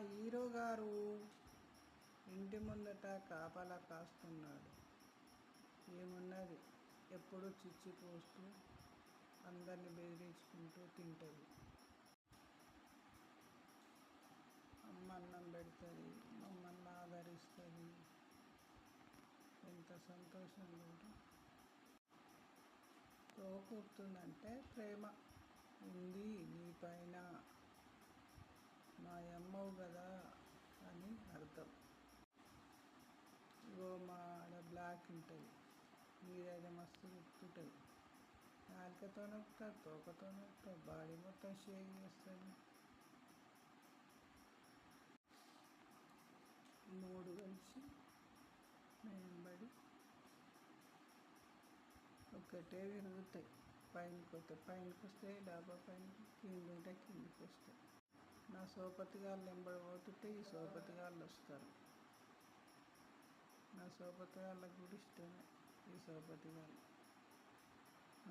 Hero గారు ఇంటి ముందట కాపలా కాస్తున్నాడు. ఏమున్నది? ఎప్పుడు చిచ్చి పోస్తూ అందరిని బెదిరించుకుంటూ తింటుంది. అమ్మ అన్నం పెడుతుంది మమ్మల్ని ఆదరిస్తుంది. ఎంత సంతోషంగా కూడా. తోకూరుతుందంటే ప్రేమ. ఉంది నీ పైన కదా అని అర్థం. ఇగో మా ఆడ బ్లాక్ ఉంటుంది. మీరైతే మస్తు గుర్తుంటుంది నాలుకతో నొక్కుతుంది తోకతో నొక్కుతుంది బాడీ మొత్తం షేక్ చేస్తుంది మూడు కలిసి మేంబడి ఒకటే విరుగుతాయి పైనకి వస్తాయి పైనకి వస్తే డాబా పైన కింద ఉంటే కిందికి వస్తాయి నా సోపతి గాళ్ళు వెంబడి పోతుంటే ఈ సోపతి గారు వస్తారు. నా సోపతి గాళ్ళకి కూడా ఇష్టమే ఈ సోపతి